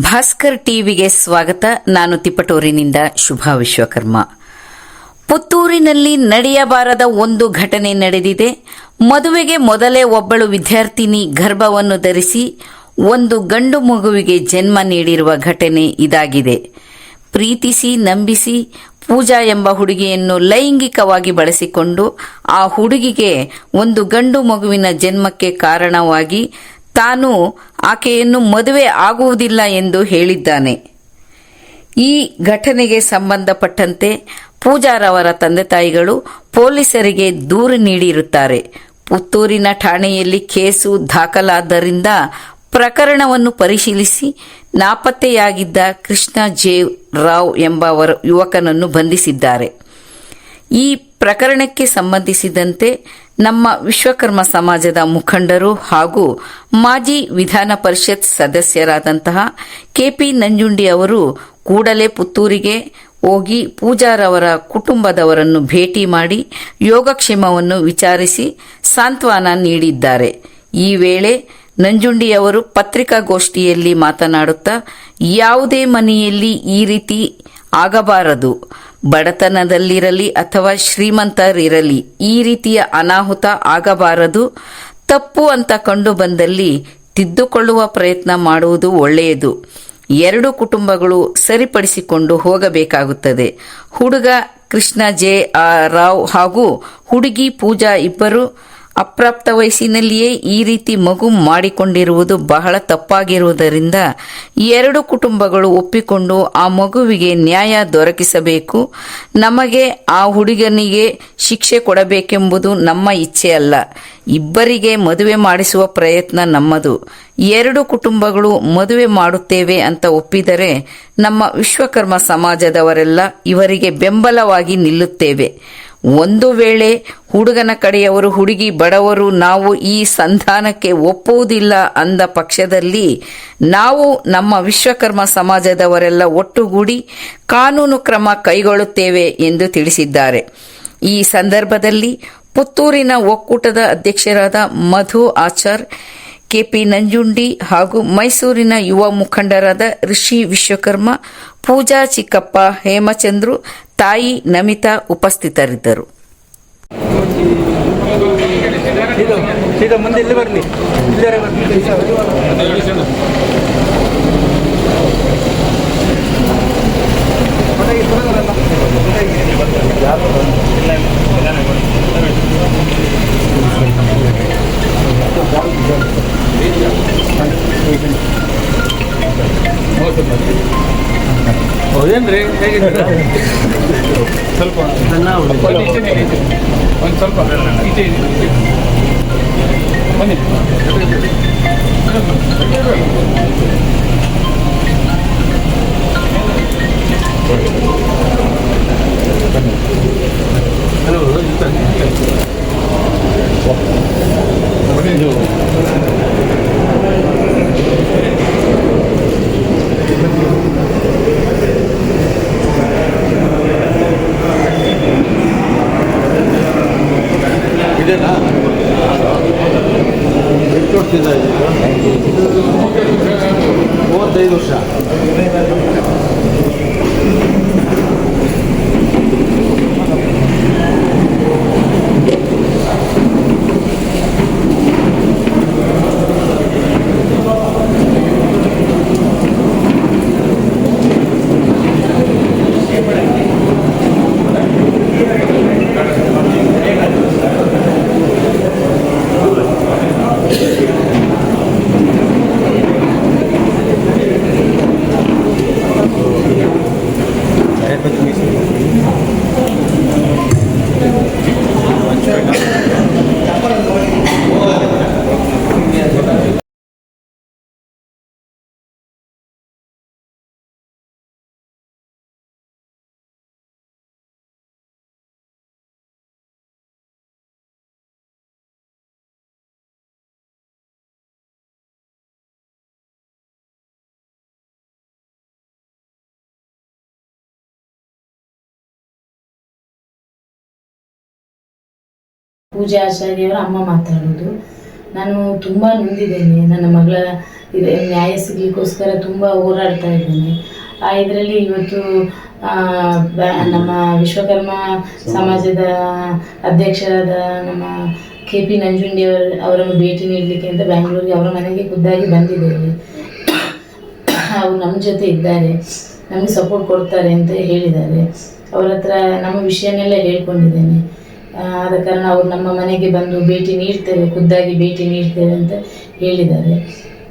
ಭಾಸ್ಕರ್ ಟಿವಿಗೆ ಸ್ವಾಗತ. ನಾನು ತಿಪಟೂರಿನಿಂದ ಶುಭಾ ವಿಶ್ವಕರ್ಮ. ಪುತ್ತೂರಿನಲ್ಲಿ ನಡೆಯಬಾರದ ಒಂದು ಘಟನೆ ನಡೆದಿದೆ. ಮದುವೆಗೆ ಮೊದಲೇ ಒಬ್ಬಳು ವಿದ್ಯಾರ್ಥಿನಿ ಗರ್ಭವನ್ನು ಧರಿಸಿ ಒಂದು ಗಂಡು ಮಗುವಿಗೆ ಜನ್ಮ ನೀಡಿರುವ ಘಟನೆ ಇದಾಗಿದೆ. ಪ್ರೀತಿಸಿ, ನಂಬಿಸಿ, ಪೂಜಾ ಎಂಬ ಹುಡುಗಿಯನ್ನು ಲೈಂಗಿಕವಾಗಿ ಬಳಸಿಕೊಂಡು ಆ ಹುಡುಗಿಗೆ ಒಂದು ಗಂಡು ಮಗುವಿನ ಜನ್ಮಕ್ಕೆ ಕಾರಣವಾಗಿ ತಾನು ಆಕೆಯನ್ನು ಮದುವೆ ಆಗುವುದಿಲ್ಲ ಎಂದು ಹೇಳಿದ್ದಾನೆ. ಈ ಘಟನೆಗೆ ಸಂಬಂಧಪಟ್ಟಂತೆ ಪೂಜಾರವರ ತಂದೆ ತಾಯಿಗಳು ಪೊಲೀಸರಿಗೆ ದೂರು ನೀಡಿರುತ್ತಾರೆ. ಪುತ್ತೂರಿನ ಠಾಣೆಯಲ್ಲಿ ಕೇಸು ದಾಖಲಾದ್ದರಿಂದ ಪ್ರಕರಣವನ್ನು ಪರಿಶೀಲಿಸಿ ನಾಪತ್ತೆಯಾಗಿದ್ದ ಕೃಷ್ಣ ಜೇವ್ ರಾವ್ ಎಂಬವರ ಯುವಕನನ್ನು ಬಂಧಿಸಿದ್ದಾರೆ. ಈ ಪ್ರಕರಣಕ್ಕೆ ಸಂಬಂಧಿಸಿದಂತೆ ನಮ್ಮ ವಿಶ್ವಕರ್ಮ ಸಮಾಜದ ಮುಖಂಡರು ಹಾಗೂ ಮಾಜಿ ವಿಧಾನ ಪರಿಷತ್ ಸದಸ್ಯರಾದಂತಹ ಕೆಪಿ ನಂಜುಂಡಿ ಅವರು ಕೂಡಲೇ ಪುತ್ತೂರಿಗೆ ಹೋಗಿ ಪೂಜಾರವರ ಕುಟುಂಬದವರನ್ನು ಭೇಟಿ ಮಾಡಿ ಯೋಗಕ್ಷೇಮವನ್ನು ವಿಚಾರಿಸಿ ಸಾಂತ್ವನ ನೀಡಿದ್ದಾರೆ. ಈ ವೇಳೆ ನಂಜುಂಡಿಯವರು ಪತ್ರಿಕಾಗೋಷ್ಠಿಯಲ್ಲಿ ಮಾತನಾಡುತ್ತಾ, ಯಾವುದೇ ಮನೆಯಲ್ಲಿ ಈ ರೀತಿ ಆಗಬಾರದು. ಬಡತನದಲ್ಲಿರಲಿ ಅಥವಾ ಶ್ರೀಮಂತರಿರಲಿ, ಈ ರೀತಿಯ ಅನಾಹುತ ಆಗಬಾರದು. ತಪ್ಪು ಅಂತ ಕಂಡು ಬಂದಲ್ಲಿ ತಿದ್ದುಕೊಳ್ಳುವ ಪ್ರಯತ್ನ ಮಾಡುವುದು ಒಳ್ಳೆಯದು. ಎರಡು ಕುಟುಂಬಗಳು ಸರಿಪಡಿಸಿಕೊಂಡು ಹೋಗಬೇಕಾಗುತ್ತದೆ. ಹುಡುಗ ಕೃಷ್ಣ ಜೆ. ಆರ್ ರಾವ್ ಹಾಗೂ ಹುಡುಗಿ ಪೂಜಾ ಇಬ್ಬರು ಅಪ್ರಾಪ್ತ ವಯಸ್ಸಿನಲ್ಲಿಯೇ ಈ ರೀತಿ ಮಗು ಮಾಡಿಕೊಂಡಿರುವುದು ಬಹಳ ತಪ್ಪಾಗಿರುವುದರಿಂದ ಎರಡು ಕುಟುಂಬಗಳು ಒಪ್ಪಿಕೊಂಡು ಆ ಮಗುವಿಗೆ ನ್ಯಾಯ ದೊರಕಿಸಬೇಕು. ನಮಗೆ ಆ ಹುಡುಗನಿಗೆ ಶಿಕ್ಷೆ ಕೊಡಬೇಕೆಂಬುದು ನಮ್ಮ ಇಚ್ಛೆ ಅಲ್ಲ ಇಬ್ಬರಿಗೆ ಮದುವೆ ಮಾಡಿಸುವ ಪ್ರಯತ್ನ ನಮ್ಮದು. ಎರಡು ಕುಟುಂಬಗಳು ಮದುವೆ ಮಾಡುತ್ತೇವೆ ಅಂತ ಒಪ್ಪಿದರೆ ನಮ್ಮ ವಿಶ್ವಕರ್ಮ ಸಮಾಜದವರೆಲ್ಲ ಇವರಿಗೆ ಬೆಂಬಲವಾಗಿ ನಿಲ್ಲುತ್ತೇವೆ. ಒಂದು ವೇಳೆ ಹುಡುಗನ ಕಡೆಯವರು ಹುಡುಗಿ ಬಡವರು ನಾವು ಈ ಸಂಧಾನಕ್ಕೆ ಒಪ್ಪುವುದಿಲ್ಲ ಅಂದ ಪಕ್ಷದಲ್ಲಿ ನಾವು ನಮ್ಮ ವಿಶ್ವಕರ್ಮ ಸಮಾಜದವರೆಲ್ಲ ಒಟ್ಟುಗೂಡಿ ಕಾನೂನು ಕ್ರಮ ಕೈಗೊಳ್ಳುತ್ತೇವೆ ಎಂದು ತಿಳಿಸಿದ್ದಾರೆ. ಈ ಸಂದರ್ಭದಲ್ಲಿ ಪುತ್ತೂರಿನ ಒಕ್ಕೂಟದ ಅಧ್ಯಕ್ಷರಾದ ಮಧು ಆಚಾರ್, ಕೆಪಿ ನಂಜುಂಡಿ ಹಾಗೂ ಮೈಸೂರಿನ ಯುವ ಮುಖಂಡರಾದ ಋಷಿ ವಿಶ್ವಕರ್ಮ, ಪೂಜಾ ಚಿಕ್ಕಪ್ಪ, ಹೇಮಚಂದ್ರು ತಾಯಿ ನಮಿತಾ ಉಪಸ್ಥಿತರಿದ್ದರು. ಇದು ಮುಂದೆ ಇಲ್ಲಿ ಬರಲಿ ಇಲ್ಲೇ ಬರಲಿ ಹೌದೇನ್ರಿ? ಹೇಗಿದ್ದೀರಾ? ಸ್ವಲ್ಪ. ಒಂದು ಸ್ವಲ್ಪ. ಈಚೆ ಈಚೆ. ಬನ್ನಿ. ಇದೇನಾ ಎಷ್ಟು ವರ್ಷದಿಂದ ಇದು ಮೂವತ್ತೈದು ವರ್ಷ ಪೂಜಾ ಆಚಾರ್ಯವರ ಅಮ್ಮ ಮಾತಾಡೋದು. ನಾನು ತುಂಬ ನೊಂದಿದ್ದೇನೆ. ನನ್ನ ಮಗಳ ನ್ಯಾಯ ಸಿಗಲಿಕ್ಕೋಸ್ಕರ ತುಂಬ ಹೋರಾಡ್ತಾ ಇದ್ದೇನೆ. ಇದರಲ್ಲಿ ಇವತ್ತು ನಮ್ಮ ವಿಶ್ವಕರ್ಮ ಸಮಾಜದ ಅಧ್ಯಕ್ಷರಾದ ನಮ್ಮ ಕೆ ಪಿ ನಂಜುಂಡಿಯವರು ಅವರನ್ನು ಭೇಟಿ ನೀಡಲಿಕ್ಕೆ ಅಂತ ಬ್ಯಾಂಗ್ಳೂರಿಗೆ ಅವರ ಮನೆಗೆ ಖುದ್ದಾಗಿ ಬಂದಿದ್ದೇವೆ ಅವರು ನಮ್ಮ ಜೊತೆ ಇದ್ದಾರೆ. ನಮಗೆ ಸಪೋರ್ಟ್ ಕೊಡ್ತಾರೆ ಅಂತ ಹೇಳಿದ್ದಾರೆ. ಅವರ ಹತ್ರ ನಮ್ಮ ವಿಷಯನೆಲ್ಲ ಹೇಳ್ಕೊಂಡಿದ್ದೇನೆ. ಆದ ಕಾರಣ ಅವರು ನಮ್ಮ ಮನೆಗೆ ಬಂದು ಭೇಟಿ ನೀಡ್ತೇವೆ ಖುದ್ದಾಗಿ ಭೇಟಿ ನೀಡ್ತೇವೆ ಅಂತ ಹೇಳಿದ್ದಾರೆ.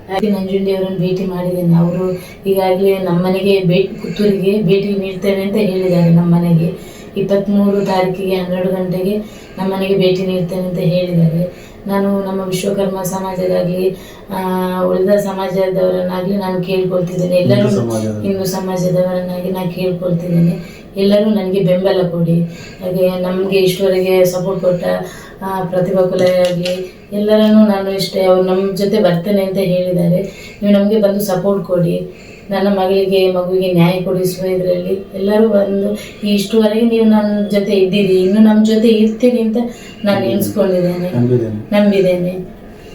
ಹಾಗೆ ನಂಜುಂಡಿ ಅವರನ್ನು ಭೇಟಿ ಮಾಡಿದ್ದೇನೆ. ಅವರು ಈಗಾಗಲೇ ನಮ್ಮ ಮನೆಗೆ ಭೇಟಿ ಪುತ್ತೂರಿಗೆ ಭೇಟಿ ನೀಡ್ತೇವೆ ಅಂತ ಹೇಳಿದ್ದಾರೆ ನಮ್ಮ ಮನೆಗೆ. ಇಪ್ಪತ್ತ್ಮೂರು ತಾರೀಕಿಗೆ ಹನ್ನೆರಡು ಗಂಟೆಗೆ ನಮ್ಮ ಮನೆಗೆ ಭೇಟಿ ನೀಡ್ತೇನೆ ಅಂತ ಹೇಳಿದ್ದಾರೆ. ನಾನು ನಮ್ಮ ವಿಶ್ವಕರ್ಮ ಸಮಾಜದಾಗಲಿ ಉಳಿದ ಸಮಾಜದವರನ್ನಾಗಲಿ ನಾನು ಕೇಳ್ಕೊಳ್ತಿದ್ದೇನೆ. ಎಲ್ಲರೂ ಹಿಂದೂ ಸಮಾಜದವರನ್ನಾಗಿ ನಾನು ಕೇಳ್ಕೊಳ್ತಿದ್ದೇನೆ. ಎಲ್ಲರೂ ನನಗೆ ಬೆಂಬಲ ಕೊಡಿ. ಹಾಗೆ ನಮಗೆ ಇಷ್ಟವರೆಗೆ ಸಪೋರ್ಟ್ ಕೊಟ್ಟ ಪ್ರತಿಭಾ ಕುಲಾಗಿ ಎಲ್ಲರನ್ನೂ ನಾನು ಇಷ್ಟೇ ಅವ್ರು ನಮ್ಮ ಜೊತೆ ಬರ್ತೇನೆ ಅಂತ ಹೇಳಿದ್ದಾರೆ. ನೀವು ನಮಗೆ ಬಂದು ಸಪೋರ್ಟ್ ಕೊಡಿ. ನನ್ನ ಮಗಳಿಗೆ ಮಗುವಿಗೆ ನ್ಯಾಯ ಕೊಡಿಸುವ ಇದರಲ್ಲಿ ಎಲ್ಲರೂ ಬಂದು ಈ ಇಷ್ಟುವರೆಗೆ ನೀವು ನನ್ನ ಜೊತೆ ಇದ್ದೀರಿ ಇನ್ನು ನಮ್ಮ ಜೊತೆ ಇರ್ತೀರಿ ಅಂತ ನಾನು ಎಣಿಸ್ಕೊಂಡಿದ್ದೇನೆ. ನಂಬಿದ್ದೇನೆ.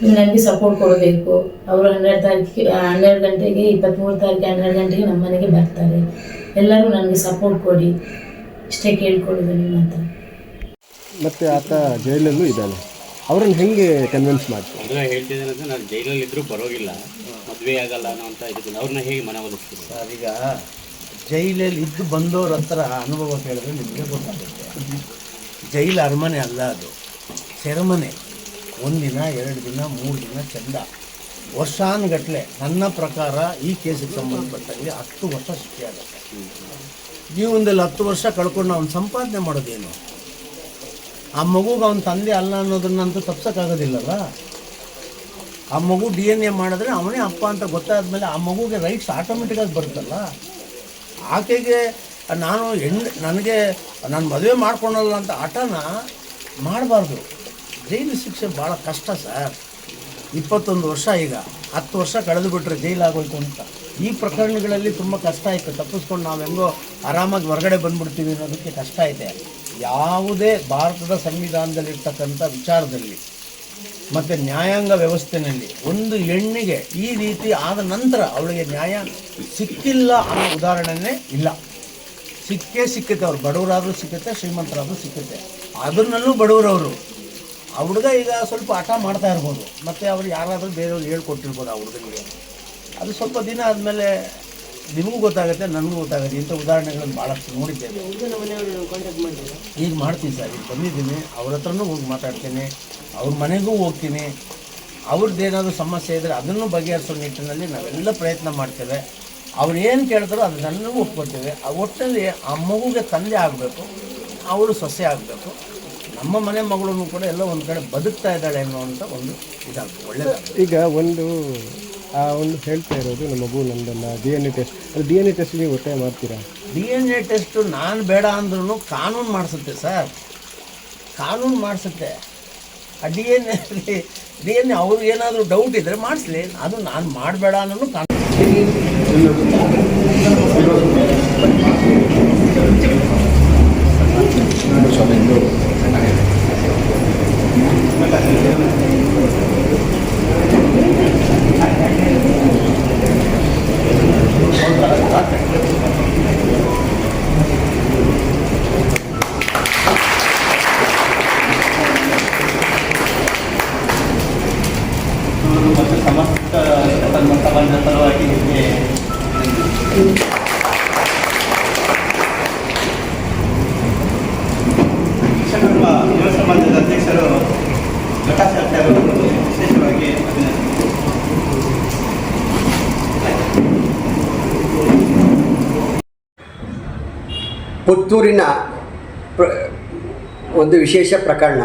ನೀವು ನನಗೆ ಸಪೋರ್ಟ್ ಕೊಡಬೇಕು. ಅವರು ಹನ್ನೆರಡು ತಾರೀಕಿಗೆ ಹನ್ನೆರಡು ಗಂಟೆಗೆ ಇಪ್ಪತ್ತ್ಮೂರು ತಾರೀಕು ಹನ್ನೆರಡು ಗಂಟೆಗೆ ನಮ್ಮ ಮನೆಗೆ ಬರ್ತಾರೆ. ಎಲ್ಲರೂ ನನಗೆ ಸಪೋರ್ಟ್ ಕೊಡಿ. ಇಷ್ಟೇ ಕೇಳ್ಕೊಳ್ಳೋದು ನಿಮ್ಮ ಹತ್ರ. ಮತ್ತು ಆತ ಜೈಲಲ್ಲೂ ಇದ್ದಾನೆ. ಅವ್ರನ್ನ ಹೆಂಗೆ ಕನ್ವಿನ್ಸ್ ಮಾಡ್ತೀವಿ ಅಂದ್ರೆ ಹೇಳ್ತಿದ್ದೇನೆ ಅಂದ್ರೆ ನಾನು ಜೈಲಲ್ಲಿ ಇದ್ದರೂ ಬರೋಗಿಲ್ಲ ಮದುವೆ ಆಗಲ್ಲ ಅನ್ನೋ ಅಂತ ಇದ್ದೀನಿ ಅವ್ರನ್ನ ಹೇಗೆ ಮನವೊಲಿಸ್ತೀನಿ ಸರ್ ಈಗ ಜೈಲಲ್ಲಿ ಇದ್ದು ಬಂದವ್ರ ಹತ್ರ ಅನುಭವ ಕೇಳಿದ್ರೆ ನಿಮಗೆ ಗೊತ್ತಾಗುತ್ತೆ. ಜೈಲು ಅರಮನೆ ಅಲ್ಲ ಅದು. ಸೆರೆಮನೆ. ಒಂದಿನ ಎರಡು ದಿನ ಮೂರು ದಿನ ಚಂದ. ವರ್ಷಾನುಗಟ್ಲೆ ನನ್ನ ಪ್ರಕಾರ ಈ ಕೇಸಿಗೆ ಸಂಬಂಧಪಟ್ಟಂಗೆ ಹತ್ತು ವರ್ಷ ಶಿಕ್ಷೆ ಆಗುತ್ತೆ. ಜೀವನದಲ್ಲಿ ಹತ್ತು ವರ್ಷ ಕಳ್ಕೊಂಡು ಅವ್ನು ಸಂಪಾದನೆ ಮಾಡೋದೇನು? ಆ ಮಗುಗೆ ಅವನ ತಂದೆ ಅಲ್ಲ ಅನ್ನೋದನ್ನಂತೂ ತಪ್ಸೋಕ್ಕಾಗೋದಿಲ್ಲಲ್ಲ? ಆ ಮಗು ಡಿ ಎನ್ ಎ ಮಾಡಿದ್ರೆ ಅವನೇ ಅಪ್ಪ ಅಂತ ಗೊತ್ತಾದ್ಮೇಲೆ ಆ ಮಗುಗೆ ರೈಟ್ಸ್ ಆಟೋಮೆಟಿಕಾಗಿ ಬರುತ್ತಲ್ಲ? ಆಕೆಗೆ ನಾನು ಹೆಣ್ಣು ನನಗೆ ನಾನು ಮದುವೆ ಮಾಡ್ಕೊಳಲ್ಲ ಅಂತ ಆಟನ ಮಾಡಬಾರ್ದು. ಜೈಲು ಶಿಕ್ಷೆ ಭಾಳ ಕಷ್ಟ ಸರ್. ಇಪ್ಪತ್ತೊಂದು ವರ್ಷ ಈಗ. ಹತ್ತು ವರ್ಷ ಕಳೆದು ಬಿಟ್ಟರೆ ಜೈಲಾಗೋಯ್ತು ಅಂತ. ಈ ಪ್ರಕರಣಗಳಲ್ಲಿ ತುಂಬ ಕಷ್ಟ ಆಯಿತು. ತಪ್ಪಿಸ್ಕೊಂಡು ನಾವು ಹೆಂಗೋ ಆರಾಮಾಗಿ ಹೊರಗಡೆ ಬಂದ್ಬಿಡ್ತೀವಿ ಅನ್ನೋದಕ್ಕೆ ಕಷ್ಟ ಇದೆ. ಯಾವುದೇ ಭಾರತದ ಸಂವಿಧಾನದಲ್ಲಿರ್ತಕ್ಕಂಥ ವಿಚಾರದಲ್ಲಿ ಮತ್ತು ನ್ಯಾಯಾಂಗ ವ್ಯವಸ್ಥೆಯಲ್ಲಿ ಒಂದು ಹೆಣ್ಣಿಗೆ ಈ ರೀತಿ ಆದ ನಂತರ ಅವಳಿಗೆ ನ್ಯಾಯ ಸಿಕ್ಕಿಲ್ಲ ಅನ್ನೋ ಉದಾಹರಣೆನೇ ಇಲ್ಲ. ಸಿಕ್ಕೇ ಸಿಕ್ಕುತ್ತೆ. ಅವ್ರು ಬಡವರಾದರೂ ಸಿಕ್ಕುತ್ತೆ, ಶ್ರೀಮಂತರಾದರೂ ಸಿಕ್ಕುತ್ತೆ. ಅದನ್ನಲ್ಲೂ ಬಡವರವರು ಆ ಹುಡುಗ ಈಗ ಸ್ವಲ್ಪ ಹಠ ಮಾಡ್ತಾ ಇರ್ಬೋದು. ಮತ್ತು ಅವ್ರು ಯಾರಾದರೂ ಬೇರೆಯವ್ರು ಹೇಳ್ಕೊಟ್ಟಿರ್ಬೋದು ಆ ಹುಡುಗನಿಗೆ. ಅದು ಸ್ವಲ್ಪ ದಿನ ಆದಮೇಲೆ ನಿಮಗೂ ಗೊತ್ತಾಗುತ್ತೆ ನನಗೂ ಗೊತ್ತಾಗುತ್ತೆ. ಇಂಥ ಉದಾಹರಣೆಗಳನ್ನು ಭಾಳಷ್ಟು ನೋಡಿದ್ದೇವೆ. ಈಗ ಮಾಡ್ತೀನಿ ಸರ್. ಈಗ ಬಂದಿದ್ದೀನಿ. ಅವ್ರ ಹತ್ರನೂ ಹೋಗಿ ಮಾತಾಡ್ತೀನಿ. ಅವ್ರ ಮನೆಗೂ ಹೋಗ್ತೀನಿ. ಅವ್ರದ್ದೇನಾದರೂ ಸಮಸ್ಯೆ ಇದ್ದರೆ ಅದನ್ನು ಬಗೆಹರಿಸೋ ನಿಟ್ಟಿನಲ್ಲಿ ನಾವೆಲ್ಲ ಪ್ರಯತ್ನ ಮಾಡ್ತೇವೆ. ಅವ್ರು ಏನು ಕೇಳ್ತಾರೋ ಅದನ್ನೆಲ್ಲವೂ ಒಪ್ಕೊಳ್ತೇವೆ. ಆ ಒಟ್ಟಿನಲ್ಲಿ ಆ ಮಗುಗೆ ತಂದೆ ಆಗಬೇಕು. ಅವರು ಸೊಸೆ ಆಗಬೇಕು. ನಮ್ಮ ಮನೆ ಮಗಳನ್ನು ಕೂಡ ಎಲ್ಲ ಒಂದು ಕಡೆ ಬದುಕ್ತಾ ಇದ್ದಾಳೆ ಅನ್ನುವಂಥ ಒಂದು ಇದಾಗ್ತದೆ. ಒಳ್ಳೆಯ ಈಗ ಒಂದು ಆ ಒಂದು ಹೇಳ್ತಾ ಇರೋದು ನಮ್ಮ ಮಗು ನಂದನ್ನ ಡಿ ಎನ್ ಎ ಟೆಸ್ಟ್ ಅದು ಡಿ ಎನ್ ಎ ಟೆಸ್ಟ್ ನೀವು ಒತ್ತಾಯ ಮಾಡ್ತೀರಾ? ಡಿ ಎನ್ ಎ ಟೆಸ್ಟು ನಾನು ಬೇಡ ಅಂದ್ರೂ ಕಾನೂನು ಮಾಡಿಸುತ್ತೆ ಸರ್. ಕಾನೂನು ಮಾಡಿಸುತ್ತೆ. ಆ ಡಿ ಎನ್ ಎಲ್ಲಿ ಡಿ ಎನ್ ಎ ಅವ್ರಿಗೆ ಏನಾದರೂ ಡೌಟ್ ಇದ್ದರೆ ಮಾಡಿಸ್ಲಿ. ಅದು ನಾನು ಮಾಡಬೇಡ ಅನ್ನೋನು ಕಾನೂನು. ಸಮಸ್ತ ಸಮಾಜದ ಅಧ್ಯಕ್ಷರು ಒಂದು ವಿಶೇಷ ಪ್ರಕರಣ.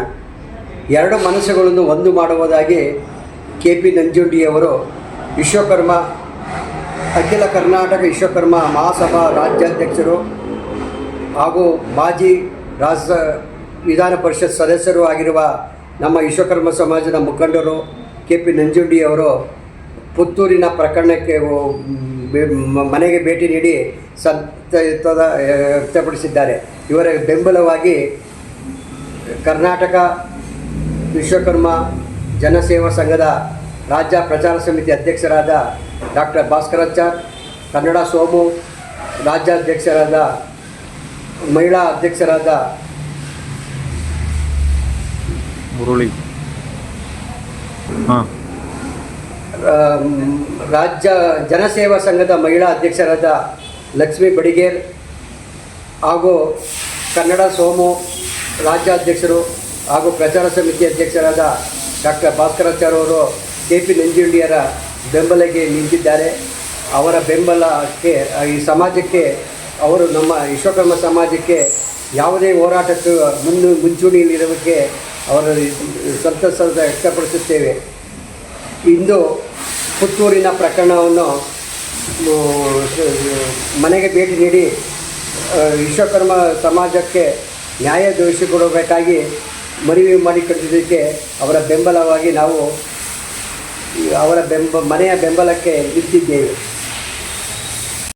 ಎರಡು ಮನಸ್ಸುಗಳನ್ನು ಒಂದು ಮಾಡುವುದಾಗಿ ಕೆ ಪಿ ನಂಜುಂಡಿಯವರು ವಿಶ್ವಕರ್ಮ, ಅಖಿಲ ಕರ್ನಾಟಕ ವಿಶ್ವಕರ್ಮ ಮಹಾಸಭಾ ರಾಜ್ಯಾಧ್ಯಕ್ಷರು ಹಾಗೂ ಮಾಜಿ ರಾಜ್ಯ ವಿಧಾನ ಪರಿಷತ್ ಸದಸ್ಯರು ಆಗಿರುವ ನಮ್ಮ ವಿಶ್ವಕರ್ಮ ಸಮಾಜದ ಮುಖಂಡರು ಕೆ ಪಿ ನಂಜುಂಡಿಯವರು ಪುತ್ತೂರಿನ ಪ್ರಕರಣಕ್ಕೆ ಮನೆಗೆ ಭೇಟಿ ನೀಡಿ ಸಂತದ ವ್ಯಕ್ತಪಡಿಸಿದ್ದಾರೆ. ಇವರ ಬೆಂಬಲವಾಗಿ ಕರ್ನಾಟಕ ವಿಶ್ವಕರ್ಮ ಜನಸೇವಾ ಸಂಘದ ರಾಜ್ಯ ಪ್ರಚಾರ ಸಮಿತಿ ಅಧ್ಯಕ್ಷರಾದ ಡಾಕ್ಟರ್ ಭಾಸ್ಕರಾಚಾರ್ ಕನ್ನಡ ಸೋಮು ರಾಜ್ಯಾಧ್ಯಕ್ಷರಾದ ಮಹಿಳಾ ಅಧ್ಯಕ್ಷರಾದ ಮುರುಳಿ. ರಾಜ್ಯ ಜನಸೇವಾ ಸಂಘದ ಮಹಿಳಾ ಅಧ್ಯಕ್ಷರಾದ ಲಕ್ಷ್ಮೀ ಬಡಿಗೇರ್ ಹಾಗೂ ಕನ್ನಡ ಸೋಮು ರಾಜ್ಯಾಧ್ಯಕ್ಷರು ಹಾಗೂ ಪ್ರಚಾರ ಸಮಿತಿ ಅಧ್ಯಕ್ಷರಾದ ಡಾಕ್ಟರ್ ಭಾಸ್ಕರಾಚಾರ್ಯ ಅವರು ಕೆ ಪಿ ನಂಜುಂಡಿಯರ ಬೆಂಬಲಕ್ಕೆ ನಿಂತಿದ್ದಾರೆ. ಅವರ ಬೆಂಬಲಕ್ಕೆ ಈ ಸಮಾಜಕ್ಕೆ, ಅವರು ನಮ್ಮ ವಿಶ್ವಕರ್ಮ ಸಮಾಜಕ್ಕೆ ಯಾವುದೇ ಹೋರಾಟಕ್ಕೆ ಮುನ್ನು ಮುಂಚೂಣಿಯಲ್ಲಿರೋದಕ್ಕೆ ಅವರ ಸಂತಸ ವ್ಯಕ್ತಪಡಿಸುತ್ತೇವೆ. ಇಂದು ಪುತ್ತೂರಿನ ಪ್ರಕರಣವನ್ನು ಮನೆಗೆ ಭೇಟಿ ನೀಡಿ ವಿಶ್ವಕರ್ಮ ಸಮಾಜಕ್ಕೆ ನ್ಯಾಯ ದೊರಕಿಸಿಕೊಡಬೇಕಾಗಿ ಮನವಿ ಮಾಡಿಕೊಟ್ಟಿದ್ದಕ್ಕೆ ಅವರ ಬೆಂಬಲವಾಗಿ ನಾವು ಅವರ ಬೆಂಬ ಮನೆಯ ಬೆಂಬಲಕ್ಕೆ ನಿಂತಿದ್ದೇವೆ.